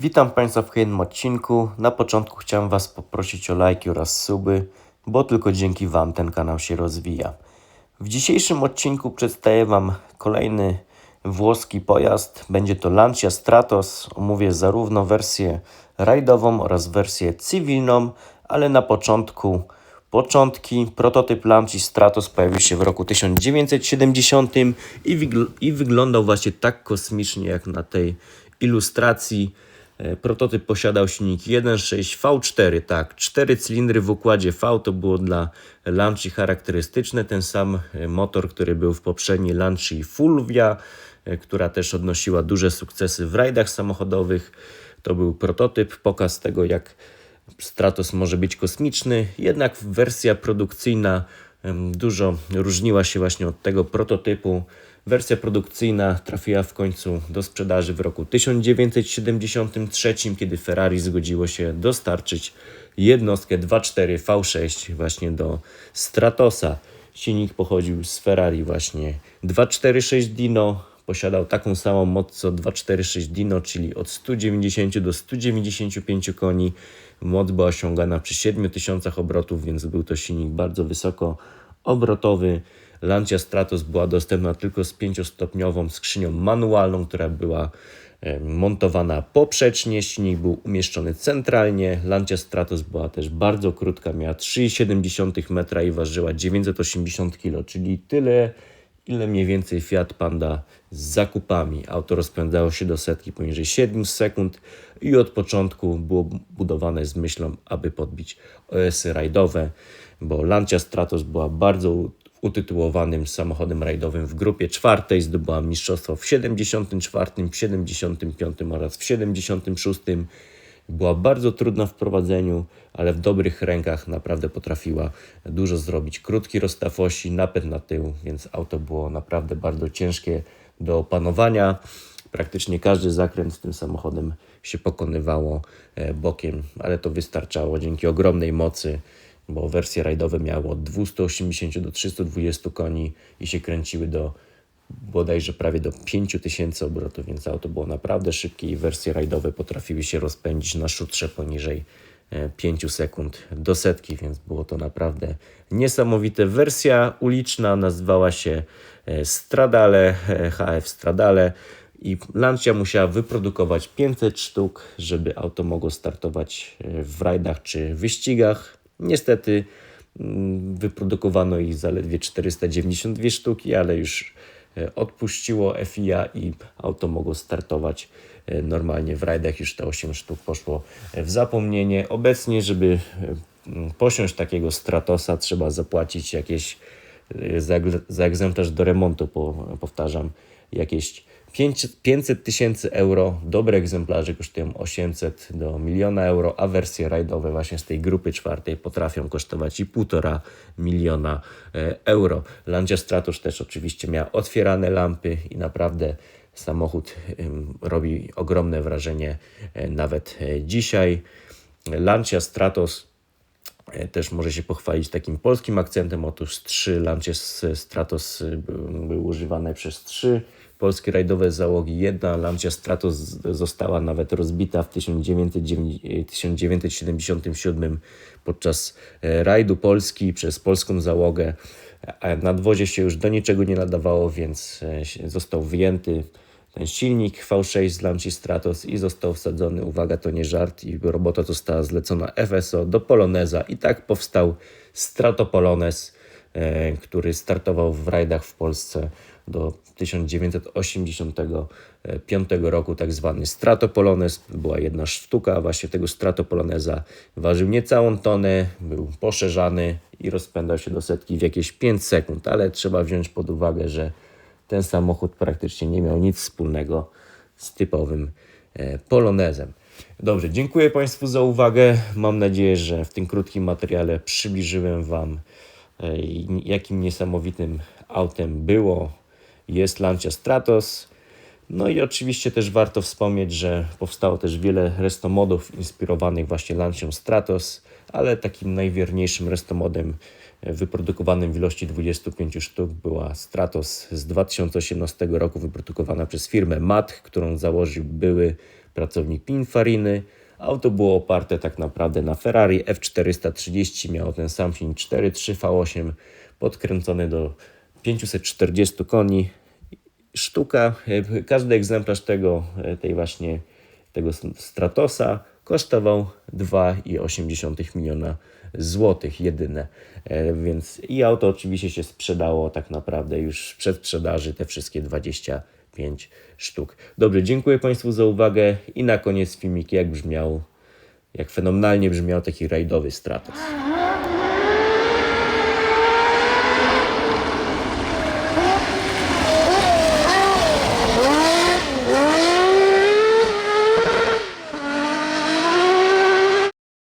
Witam Państwa w kolejnym odcinku. Na początku chciałem Was poprosić o lajki oraz suby, bo tylko dzięki Wam ten kanał się rozwija. W dzisiejszym odcinku przedstawię Wam kolejny włoski pojazd. Będzie to Lancia Stratos. Omówię zarówno wersję rajdową oraz wersję cywilną, ale na początku początki. Prototyp Lancia Stratos pojawił się w roku 1970 i, wygl- i wyglądał właśnie tak kosmicznie jak na tej ilustracji. E, Prototyp posiadał silnik 1.6 V4, tak, cztery cylindry w układzie V to było dla Lancia charakterystyczne, ten sam e, motor, który był w poprzedniej Lancia Fulvia, e, która też odnosiła duże sukcesy w rajdach samochodowych. To był prototyp, pokaz tego jak Stratos może być kosmiczny, jednak wersja produkcyjna dużo różniła się właśnie od tego prototypu. Wersja produkcyjna trafiła w końcu do sprzedaży w roku 1973, kiedy Ferrari zgodziło się dostarczyć jednostkę 2.4 V6 właśnie do Stratosa. Silnik pochodził z Ferrari właśnie 246 Dino, posiadał taką samą moc co 246 Dino, czyli od 190 do 195 koni. Moc była osiągana przy 7000 obrotów, więc był to silnik bardzo wysoko obrotowy. Lancia Stratos była dostępna tylko z pięciostopniową skrzynią manualną, która była e, montowana poprzecznie. Silnik był umieszczony centralnie. Lancia Stratos była też bardzo krótka, miała 3,7 metra i ważyła 980 kg, czyli tyle, ile mniej więcej Fiat Panda z zakupami. Auto rozpędzało się do setki poniżej 7 sekund i od początku było budowane z myślą, aby podbić OS-y rajdowe, bo Lancia Stratos była bardzo utytułowanym samochodem rajdowym w grupie czwartej. Zdobyła mistrzostwo w 74, w 75 oraz w 76. Była bardzo trudna w prowadzeniu, ale w dobrych rękach naprawdę potrafiła dużo zrobić. Krótki rozstaw osi, napęd na tył, więc auto było naprawdę bardzo ciężkie do opanowania. Praktycznie każdy zakręt z tym samochodem się pokonywało e, bokiem, ale to wystarczało dzięki ogromnej mocy, bo wersje rajdowe miały od 280 do 320 koni i się kręciły do bodajże prawie do 5000 obrotów, więc auto było naprawdę szybkie i wersje rajdowe potrafiły się rozpędzić na szutrze poniżej e, 5 sekund do setki, więc było to naprawdę niesamowite. Wersja uliczna nazywała się e, Stradale, e, HF Stradale i Lancia musiała wyprodukować 500 sztuk, żeby auto mogło startować e, w rajdach czy wyścigach. Niestety mm, wyprodukowano ich zaledwie 492 sztuki, ale już e, odpuściło FIA i auto mogło startować e, normalnie w rajdach. Już te 8 sztuk poszło e, w zapomnienie. Obecnie, żeby e, posiąść takiego Stratosa, trzeba zapłacić jakieś e, za, za egzemplarz do remontu, po, powtarzam, jakieś 500 500 tysięcy euro. Dobre egzemplarze kosztują 800 do miliona euro, a wersje rajdowe właśnie z tej grupy czwartej potrafią kosztować i półtora miliona e, euro. Lancia Stratos też oczywiście miała otwierane lampy i naprawdę samochód robi ogromne wrażenie e, nawet e, dzisiaj. Lancia Stratos Też może się pochwalić takim polskim akcentem. Otóż trzy Lancia S- Stratos by- były używane przez trzy polskie rajdowe załogi. Jedna Lancia Stratos została nawet rozbita w 1909 e, 1977 podczas e, rajdu Polski przez polską załogę. A nadwozie się już do niczego nie nadawało, więc e, został wyjęty ten silnik V6 z Lancia Stratos i został wsadzony, uwaga, to nie żart, i robota została zlecona FSO do Poloneza i tak powstał Stratopolones, e, który startował w rajdach w Polsce do 1985 roku, tak zwany Stratopolones. Była jedna sztuka właśnie tego Stratopoloneza. Ważył niecałą tonę, był poszerzany i rozpędzał się do setki w jakieś 5 sekund, ale trzeba wziąć pod uwagę, że ten samochód praktycznie nie miał nic wspólnego z typowym e, polonezem. Dobrze, dziękuję Państwu za uwagę. Mam nadzieję, że w tym krótkim materiale przybliżyłem Wam, e, jakim niesamowitym autem było, jest Lancia Stratos. No i oczywiście też warto wspomnieć, że powstało też wiele restomodów inspirowanych właśnie Lancią Stratos, ale takim najwierniejszym restomodem e, wyprodukowanym w ilości 25 sztuk była Stratos z 2018 roku, wyprodukowana przez firmę MAT, którą założył były pracownik Pininfariny. Auto było oparte tak naprawdę na Ferrari F430, miało ten sam silnik 4.3 V8 podkręcony do 540 koni. Sztuka, e, każdy egzemplarz tego, e, tej właśnie tego Stratosa kosztował 2,8 miliona złotych jedyne. E, Więc i auto oczywiście się sprzedało tak naprawdę już przed sprzedaży te wszystkie 25 sztuk. Dobrze, dziękuję Państwu za uwagę i na koniec filmik jak brzmiał, jak fenomenalnie brzmiał taki rajdowy Stratos.